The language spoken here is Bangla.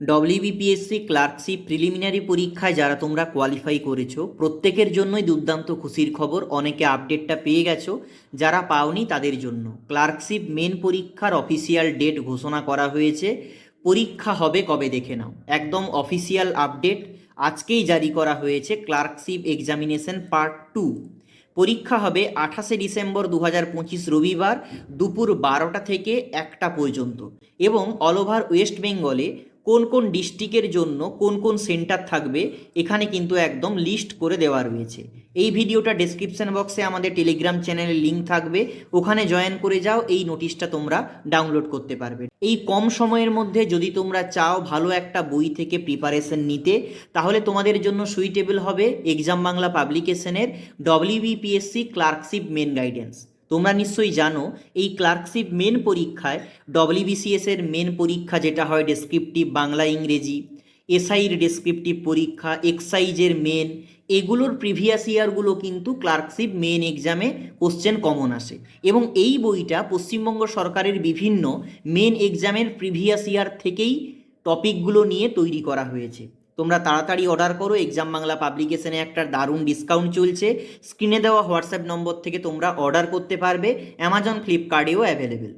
ডব্লিউবিপিএসসি ক্লার্কশিপ প্রিলিমিনারি পরীক্ষায় যারা তোমরা কোয়ালিফাই করেছ, প্রত্যেকের জন্যই দুর্দান্ত খুশির খবর, অনেকে আপডেটটা পেয়ে গেছো, যারা পাওনি তাদের জন্য। ক্লার্কশিপ মেন পরীক্ষার অফিসিয়াল ডেট ঘোষণা করা হয়েছে। পরীক্ষা হবে কবে দেখে নাও। একদম অফিসিয়াল আপডেট আজকেই জারি করা হয়েছে ক্লার্কশিপ এক্সামিনেশন পার্ট টু পরীক্ষা হবে আঠাশে ডিসেম্বর দু হাজার পঁচিশ রবিবার দুপুর বারোটা থেকে একটা পর্যন্ত। এবং অল ওভার ওয়েস্ট বেঙ্গলে কোন কোন ডিস্ট্রিক্টের জন্য কোন কোন সেন্টার থাকবে এখানে কিন্তু একদম লিস্ট করে দেওয়া রয়েছে। এই ভিডিওটা ডেসক্রিপশন বক্সে আমাদের টেলিগ্রাম চ্যানেলের লিঙ্ক থাকবে। ওখানে জয়েন করে যাও, এই নোটিশটা তোমরা ডাউনলোড করতে পারবে। এই কম সময়ের মধ্যে যদি তোমরা চাও ভালো একটা বই থেকে প্রিপারেশন নিতে, তাহলে তোমাদের জন্য সুইটেবল হবে এক্সাম বাংলা পাবলিকেশনের ডব্লিউবিপিএসসি ক্লার্কশিপ মেন গাইডেন্স তোমরা নিশ্চয়ই জানো, এই ক্লার্কশিপ মেন পরীক্ষায় ডব্লিউবিসিএস এর মেন পরীক্ষা যেটা হয় ডেসক্রিপটিভ বাংলা ইংরেজি এসআইর ডেসক্রিপটিভ পরীক্ষা এক্সাইজের মেন এগুলোর প্রিভিয়াস ইয়ারগুলো কিন্তু ক্লার্কশিপ মেন এক্সামে কোশ্চেন কমন আসে। এবং এই বইটা পশ্চিমবঙ্গ সরকারের বিভিন্ন মেন এক্সামের প্রিভিয়াস ইয়ার থেকেই টপিকগুলো নিয়ে তৈরি করা হয়েছে। তোমরা তাড়াতাড়ি অর্ডার করো এক্সাম বাংলা পাবলিকেশনে একটা দারুণ ডিসকাউন্ট চলছে। স্ক্রিনে দেওয়া হোয়াটসঅ্যাপ নম্বর থেকে তোমরা অর্ডার করতে পারবে। Amazon ফ্লিপকার্টেও available